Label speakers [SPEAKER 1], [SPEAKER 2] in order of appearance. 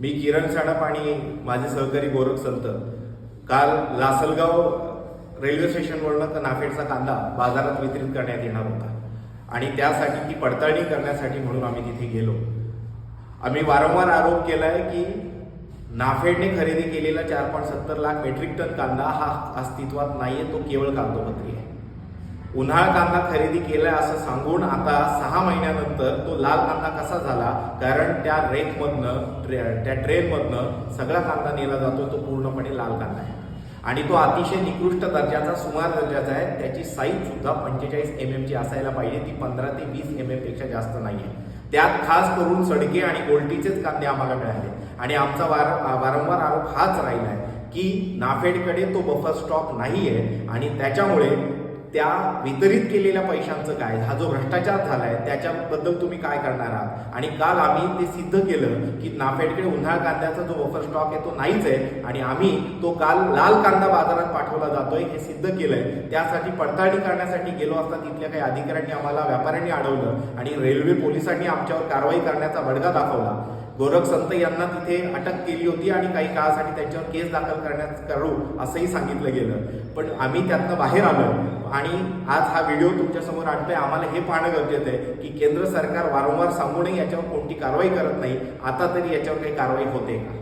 [SPEAKER 1] मी किरण साडप आणि माझे सहकारी गोरख संत. काल लासलगाव रेल्वे स्टेशनवरनं नाफेडचा कांदा बाजारात वितरित करण्यात येणार होता. आणि त्यासाठी ती पडताळणी करण्यासाठी म्हणून आम्ही तिथे गेलो. आम्ही वारंवार आरोप केला आहे की नाफेडने खरेदी केलेला चार पॉईंट सत्तर लाख मेट्रिक टन कांदा हा अस्तित्वात नाही आहे तो केवळ कागदोपत्री आहे. उन्हाळ कांदा खरेदी केलाय असं सांगून आता सहा महिन्यानंतर तो लाल कांदा कसा झाला? कारण त्या रेकमधनं ट्रे त्या ट्रेनमधनं सगळा कांदा नेला जातो तो पूर्णपणे लाल कांदा आहे. आणि तो अतिशय निकृष्ट दर्जाचा सुमार दर्जाचा आहे. त्याची साईज सुद्धा पंचेचाळीस एम एमची असायला पाहिजे. ती पंधरा ते वीस एम एमपेक्षा जास्त नाहीये. त्यात खास करून सडके आणि गोल्टीचेच कांदे आम्हाला मिळाले. आणि आमचा वार वारंवार आरोप हाच राहिला आहे की नाफेडकडे तो बफर स्टॉक नाहीये. आणि त्याच्यामुळे त्या वितरित केलेल्या पैशांचं काय? हा जो भ्रष्टाचार झालाय त्याच्याबद्दल तुम्ही काय करणार आहात? आणि काल आम्ही ते सिद्ध केलं की नाफेडकडे उन्हाळ कांद्याचा जो बफर स्टॉक आहे तो नाहीच आहे. आणि आम्ही तो काल लाल कांदा बाजारात पाठवला जातोय हे सिद्ध केलंय. त्यासाठी पडताळणी करण्यासाठी गेलो असता तिथल्या काही अधिकाऱ्यांनी आम्हाला व्यापाऱ्यांनी अडवलं आणि रेल्वे पोलिसांनी आमच्यावर कारवाई करण्याचा बडगा दाखवला. गोरख संत यांना तिथे अटक केली होती आणि काही काळासाठी त्यांच्यावर केस दाखल करण्यात करू असंही सांगितलं गेलं. पण आम्ही त्यातनं बाहेर आलो आणि आज हा व्हिडिओ तुमच्यासमोर आणतोय. आम्हाला हे पाहणं गरजेचं आहे की केंद्र सरकार वारंवार सांगूनही याच्यावर कोणती कारवाई करत नाही. आता तरी याच्यावर काही कारवाई होते का?